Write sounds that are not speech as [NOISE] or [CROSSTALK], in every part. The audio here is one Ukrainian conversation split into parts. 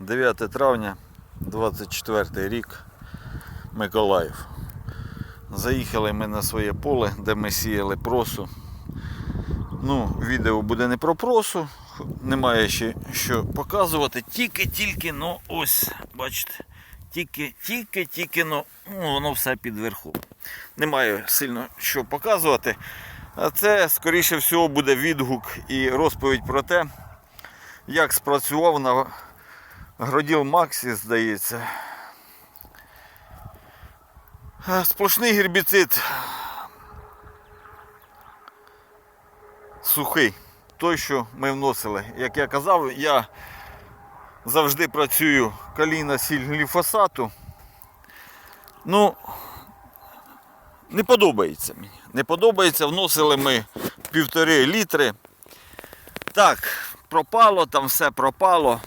9 травня 24 рік Миколаїв. Заїхали ми на своє поле, де ми сіяли просу. Ну, відео буде не про просу, немає ще що показувати. Тільки-тільки, ну ось, бачите, тільки, тільки, тільки, ну, ну воно все під верхом. Немає сильно що показувати. А це, скоріше всього, буде відгук і розповідь про те, як спрацював на Гроділ Максі, здається. Е, Сплошний гербіцид сухий. Той, що ми вносили. Як я казав, я завжди працюю каліна сіль гліфосату. Ну, не подобається мені. Не подобається. Вносили ми півтори літри. Так, пропало, там все пропало.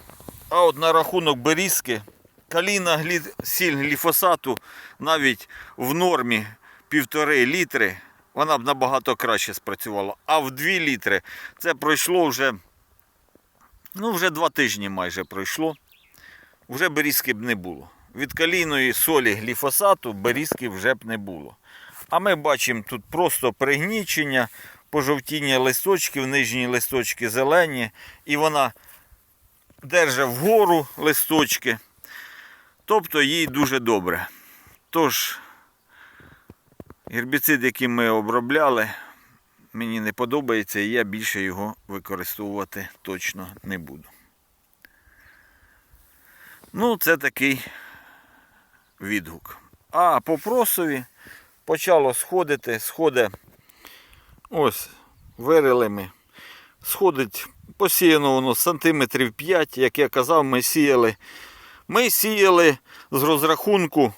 А от на рахунок берізки, каліна сіль гліфосату навіть в нормі півтори літри, вона б набагато краще спрацювала. А в 2 літри це пройшло вже, ну вже два тижні майже пройшло. Вже берізки б не було. Від калійної солі гліфосату берізки вже б не було. А ми бачимо тут просто пригнічення, пожовтіння листочків, нижні листочки зелені, і вона держить вгору листочки. Тобто їй дуже добре. Тож, гербіцид, який ми обробляли, мені не подобається і я більше його використовувати точно не буду. Ну, це такий відгук. А по просові почало сходити, сходить ось вирили ми. Сходить посіяно воно сантиметрів 5, як я казав, ми сіяли. Ми сіяли з розрахунку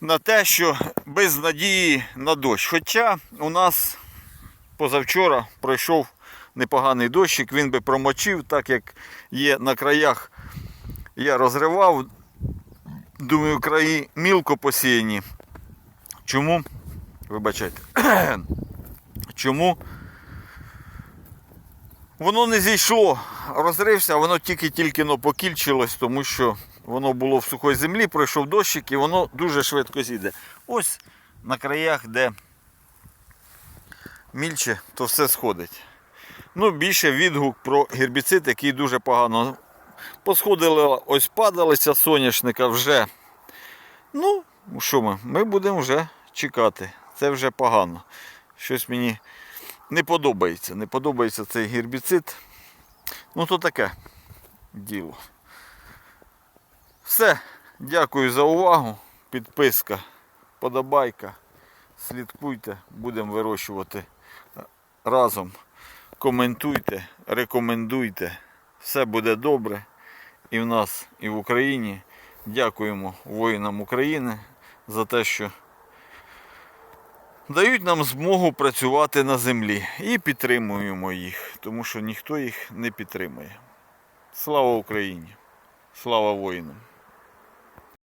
на те, що без надії на дощ. Хоча у нас позавчора пройшов непоганий дощик, він би промочив, так як є на краях. Я розривав, думаю, краї мілко посіяні. Чому? Вибачайте. [CLEARS THROAT] Чому? Воно не зійшло, розрився, воно тільки-тільки но покільчилось, тому що воно було в сухій землі, пройшов дощик і воно дуже швидко зійде. Ось на краях, де мільче, то все сходить. Ну, більше відгук про гербіцид, який дуже погано. Посходили, ось падалися соняшника вже. Ну, що ми? Ми будемо вже чекати. Це вже погано. Щось мені не подобається. Не подобається цей гербіцид. Ну то таке діло. Все. Дякую за увагу. Підписка, подобайка. Слідкуйте, будемо вирощувати разом. Коментуйте, рекомендуйте. Все буде добре. І в нас, і в Україні. Дякуємо воїнам України за те, що дають нам змогу працювати на землі і підтримуємо їх, тому що ніхто їх не підтримує. Слава Україні! Слава воїнам!